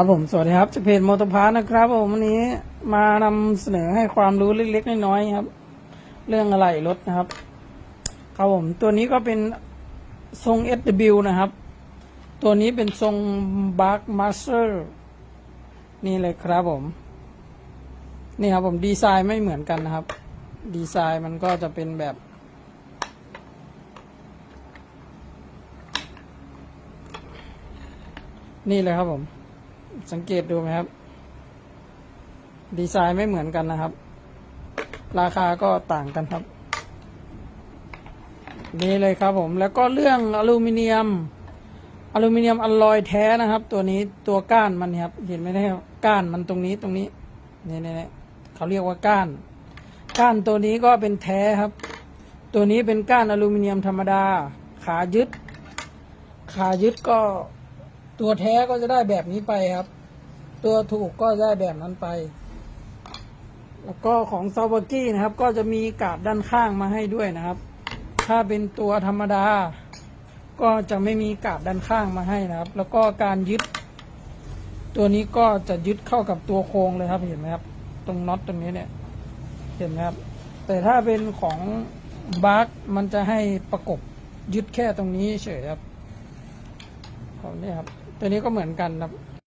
ครับผมสวัสดีครับจากเพจมอเตอร์พาร์นะครับผมวันนี้มานำเสนอให้ความรู้เล็กๆน้อยๆครับ เรื่องอะไรรถนะครับ ครับผมตัวนี้ก็เป็นทรง SW นะครับ ตัวนี้เป็นทรง Bark Master นี่เลยครับผม นี่ครับผมดีไซน์ไม่เหมือนกันนะครับ ดีไซน์มันก็จะเป็นแบบนี่เลยครับผม สังเกตดูไหมครับ ดีไซน์ไม่เหมือนกันนะครับ ราคาก็ต่างกันครับ นี่เลยครับผม แล้วก็เรื่องอลูมิเนียม อลูมิเนียมอลลอยแท้นะครับ ตัวนี้ตัวก้านมันครับ เห็นไหมครับก้านมันตรงนี้ตรงนี้นี่นี่นี่เขาเรียกว่าก้าน ก้านตัวนี้ก็เป็นแท้ครับ ตัวนี้เป็นก้านอลูมิเนียมธรรมดา ขายึด ขายึดก็ ตัวแท้ก็จะได้แบบนี้ไปครับ ตัวถูกก็ได้แบบนั้นไป แล้วก็ของซาวากี้นะครับ ก็จะมีกาบด้านข้างมาให้ด้วยนะครับ ถ้าเป็นตัวธรรมดา ก็จะไม่มีกาบด้านข้างมาให้นะครับ แล้วก็การยึด ตัวนี้ก็จะยึดเข้ากับตัวโครงเลยครับเห็นไหมครับ ตรงน็อตตรงนี้เนี่ย เห็นไหมครับ แต่ถ้าเป็นของบาร์กมันจะให้ประกบยึดแค่ตรงนี้เฉยครับ ของนี่ครับ ตัวนี้ก็เหมือนกันครับ